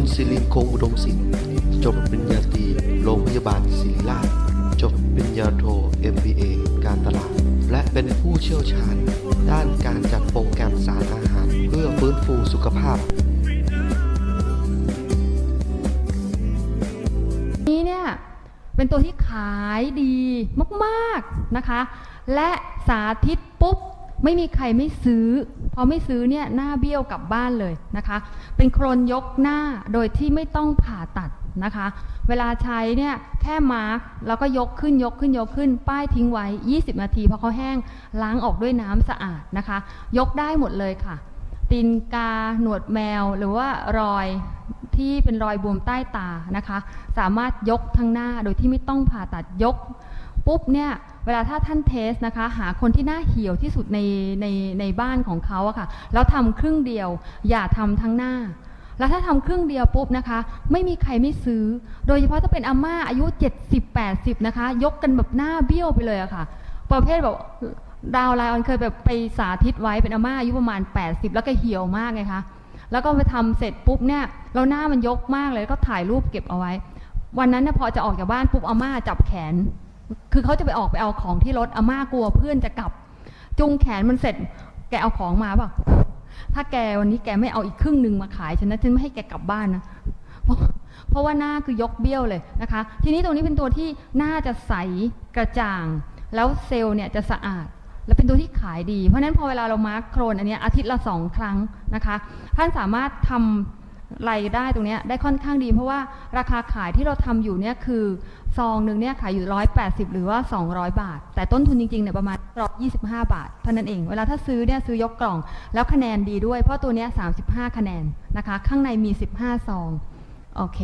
งศ์อุดมศิลป์จบปริญญาตรีโรงพยาบาลศิริราช จบปริญญาโท MBA การตลาด และเป็นผู้เชี่ยวชาญ ด้านการจัดโปรแกรมสารอาหาร เพื่อฟื้นฟูสุขภาพนี้เนี่ยเป็นตัวที่ขายดีมาก ๆ นะคะ และสาธิตปุ๊บ ไม่มีใครไม่ซื้อ พอไม่ซื้อเนี่ยหน้าเบี้ยวกลับบ้านเลยนะคะ เป็นโครนยกหน้าโดยที่ไม่ต้องผ่าตัดนะคะ เวลาใช้เนี่ยแค่มาร์กแล้วก็ยกขึ้นยกขึ้นยกขึ้น ป้ายทิ้งไว้ 20 นาทีพอเขาแห้งล้างออกด้วยน้ำสะอาดนะคะ ยกได้หมดเลยค่ะ ตีนกาหนวดแมวหรือว่ารอยที่เป็นรอยบวมใต้ตานะคะ สามารถยกทั้งหน้าโดยที่ไม่ต้องผ่าตัดยก ปุ๊บเนี่ยเวลาถ้าท่านเทสนะคะ หาคนที่หน้าเหี่ยวที่สุดในในในบ้านของเขาอะค่ะแล้วทำครึ่งเดียว อย่าทำทั้งหน้า แล้วถ้าทำครึ่งเดียวปุ๊บนะคะ ไม่มีใครไม่ซื้อ โดยเฉพาะถ้าเป็นอาม่าอายุ 70-80 นะคะ ยกกันแบบหน้าเบี้ยวไปเลยอะค่ะ ประเภทแบบดาวไลออนเคยแบบไปสาธิตไว้เป็นอาม่าอายุประมาณ 80 แล้วก็เหี่ยวมากไงคะแล้วก็ไปทำเสร็จปุ๊บเนี่ยเราหน้ามันยกมากเลยก็ถ่ายรูปเก็บเอาไว้ วันนั้นเนี่ยพอจะออกจากบ้านปุ๊บอาม่าจับแขน คือเขาจะไปออกไปเอาของที่รถอาม่ากลัวเพื่อนจะกลับ จุงแขนมันเสร็จ แกเอาของมาป่ะถ้าแกวันนี้แกไม่เอาอีกครึ่งหนึ่งมาขายฉันนะฉันไม่ให้แกกลับบ้านนะเพราะเพราะว่าหน้าคือยกเบี้ยวเลยนะคะ ทีนี้ตรงนี้เป็นตัวที่หน้าจะใสกระจ่าง แล้วเซลล์เนี่ยจะสะอาด และเป็นตัวที่ขายดี เพราะฉะนั้นพอเวลาเรามาร์คโครนอันนี้อาทิตย์ละสองครั้งนะคะ ท่านสามารถทำ รายได้ตรงนี้ได้ค่อนข้างดี เพราะว่าราคาขายที่เราทำอยู่เนี่ยคือซองหนึ่งเนี่ยขายอยู่ 180 หรือว่า 200 บาท แต่ต้นทุนจริงๆเนี่ยประมาณ125บาทเท่านั้นเอง เวลาถ้าซื้อเนี่ยซื้อยกกล่อง แล้วคะแนนดีด้วย เพราะตัวเนี้ย35คะแนนนะคะ ข้างในมี 15 ซอง โอเค